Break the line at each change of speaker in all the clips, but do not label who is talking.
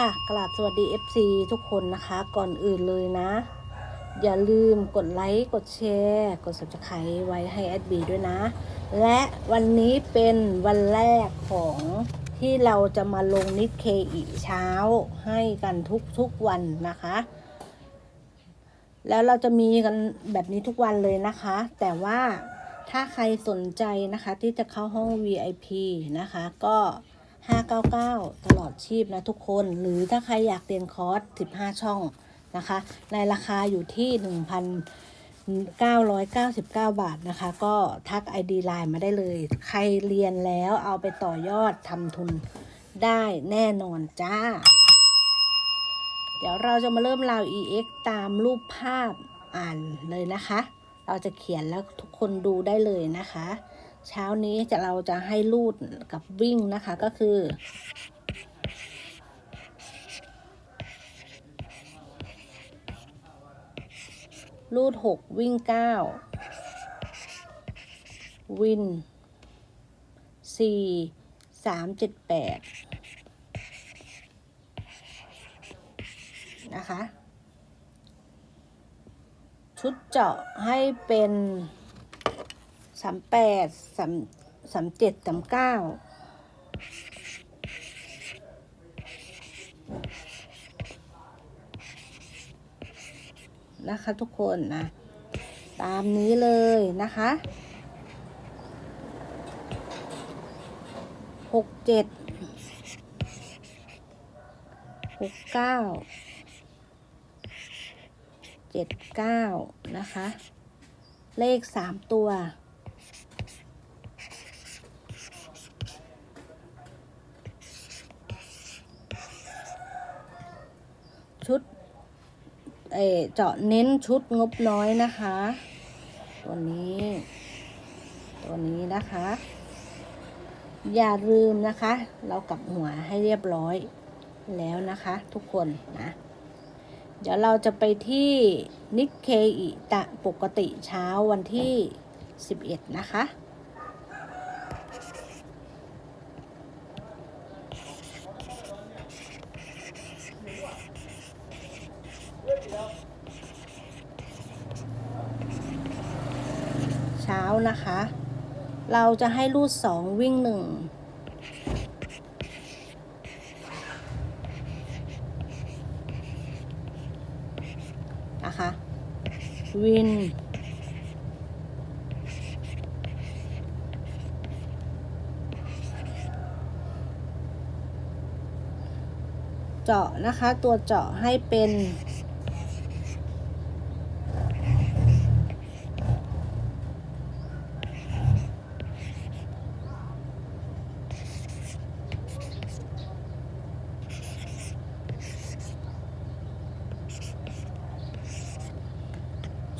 ค่ะกราบสวัสดี FC ทุกคนนะคะ ก่อนอื่นเลยนะ อย่าลืมกดไลค์ กดแชร์ กด subscribe ไว้ให้แอดบีด้วยนะ และวันนี้เป็นวันแรกของที่เราจะมาลงนิดเคอีเช้าให้กันทุกๆวันนะคะ แล้วเราจะมีกันแบบนี้ทุกวันเลยนะคะ แต่ว่าถ้าใครสนใจนะคะที่จะเข้าห้อง VIP นะคะ ก็ 599 ตลอดชีพนะทุกคน หรือถ้าใครอยากเรียนคอร์ส 15 ช่องนะคะ ในราคาอยู่ที่ 1,999 บาทนะคะ ก็ทัก ID Line มาได้เลย ใครเรียนแล้วเอาไปต่อยอดทำทุนได้แน่นอนจ้า เดี๋ยวเราจะมาเริ่มราว EX ตามรูปภาพอ่านเลยนะคะ เราจะเขียนแล้วทุกคนดูได้เลยนะคะ เช้านี้จะเราจะให้ลูดกับวิ่งนะคะก็คือ ลูดหกวิ่งเก้าวินสี่สามเจ็ดแปดนะคะ ชุดเจาะให้เป็น สามแปดสามสามเจ็ดสามเก้านะคะทุกคนนะ ตามนี้เลยนะคะหกเจ็ดหกเก้าเจ็ดเก้านะคะ เลขสามตัว ชุด เอเจาะเน้นชุดงบน้อยนะคะ ตัวนี้ ตัวนี้นะคะ อย่าลืมนะคะ เรากลับหัวให้เรียบร้อยแล้วนะคะ ทุกคนนะ เดี๋ยวเราจะไปที่นิกเคอิตะปกติเช้าวันที่ 11 นะคะ เช้านะคะ เราจะให้รูดสองวิ่งหนึ่งนะคะ วิน เจาะนะคะ ตัวเจาะให้เป็น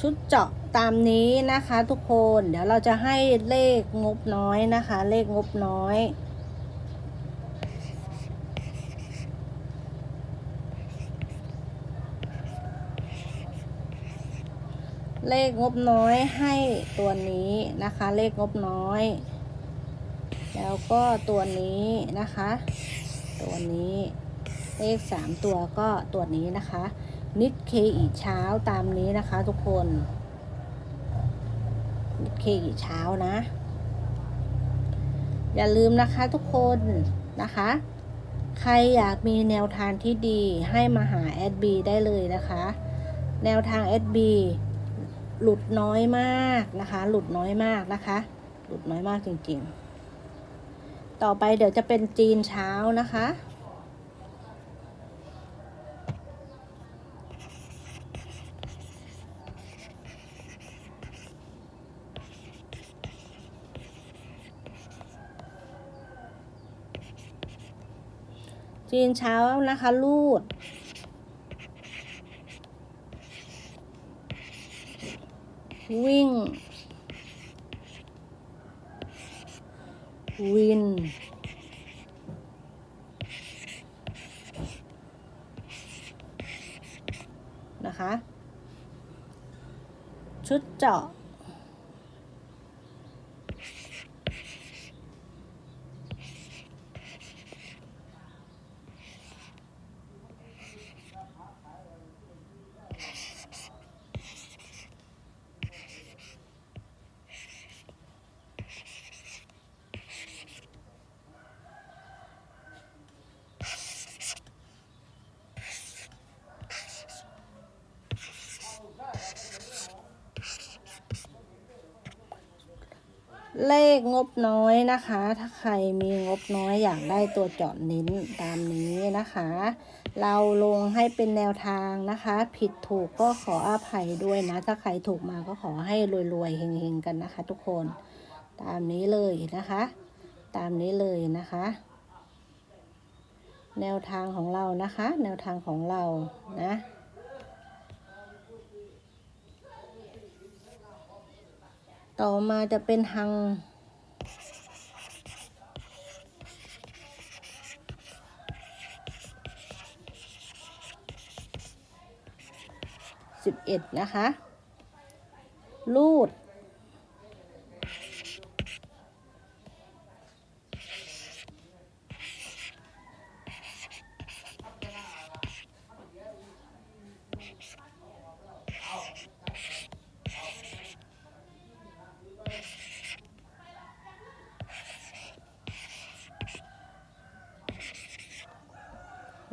ชุดเจาะตามนี้นะคะทุกคนเดี๋ยวเราจะให้เลขงบน้อยนะคะ เลขงบน้อยเลขงบน้อยให้ตัวนี้นะคะ เลขงบน้อย แล้วก็ตัวนี้นะคะ ตัวนี้เลขสามตัวก็ตัวนี้นะคะ นิดเคอีเช้าตามนี้นะคะทุกคน นิดเคอีเช้านะ อย่าลืมนะคะทุกคนนะคะ ใครอยากมีแนวทางที่ดีให้มาหาแอดบีได้เลยนะคะ แนวทางแอดบีหลุดน้อยมากนะคะ หลุดน้อยมากนะคะ หลุดน้อยมากจริงๆ ต่อไปเดี๋ยวจะเป็นจีนเช้านะคะ จีนเช้านะคะลูด วิ่ง วิน นะคะ ชุดเจาะ เลขงบน้อยนะคะ ถ้าใครมีงบน้อยอยากได้ตัวเจาะเน้นตามนี้นะคะ เราลงให้เป็นแนวทางนะคะ ผิดถูกก็ขออภัยด้วยนะ ถ้าใครถูกมาก็ขอให้รวยๆเฮงๆกันนะคะ ทุกคนตามนี้เลยนะคะ ตามนี้เลยนะคะ แนวทางของเรานะคะ แนวทางของเรานะ ต่อมาจะเป็นหัง สิบเอ็ดนะคะ ลูด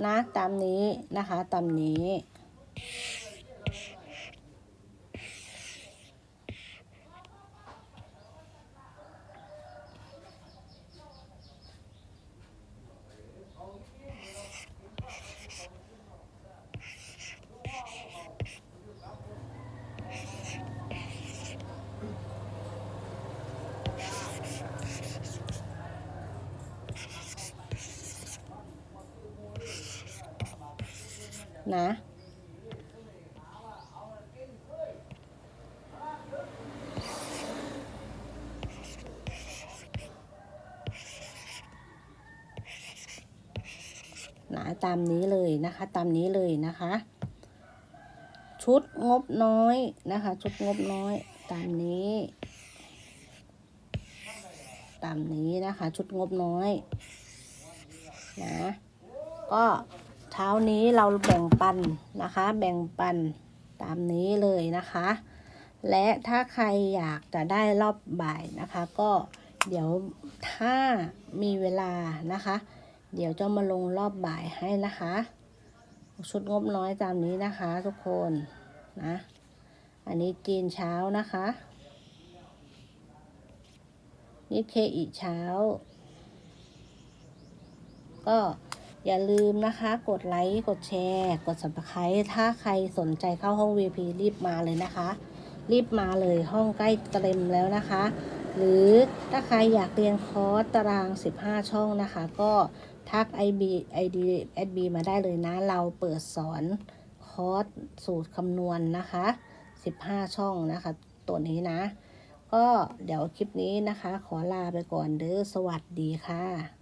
นะ ตามนี้นะคะ ตามนี้ นะนะตามนี้เลยนะคะ ตามนี้เลยนะคะ ชุดงบน้อยนะคะ ชุดงบน้อยตามนี้ ตามนี้นะคะ ชุดงบน้อยนะก็ ช้านี้เราแบ่งปันนะคะ แบ่งปันตามนี้เลยนะคะ และถ้าใครอยากจะได้รอบบ่ายนะคะ ก็เดี๋ยวถ้ามีเวลานะคะ เดี๋ยวจะมาลงรอบบ่ายให้นะคะ ชุดงบน้อยตามนี้นะคะทุกคนนะ อันนี้จีนเช้านะคะนี่เคอีเช้า ก็ อย่าลืมนะคะกดไลค์กดแชร์ กด subscribe ถ้าใครสนใจเข้าห้อง VP รีบมาเลยนะคะ รีบมาเลยห้องใกล้เต็มแล้วนะคะ หรือถ้าใครอยากเรียนคอร์สตาราง 15 ช่องนะคะ ก็ทัก IB ID SB มาได้เลยนะ เราเปิดสอนคอร์สสูตรคำนวณนนะคะ 15 ช่องนะคะ ตัวนี้นะ ก็เดี๋ยวคลิปนี้นะคะ ขอลาไปก่อนเด้อสวัสดีค่ะ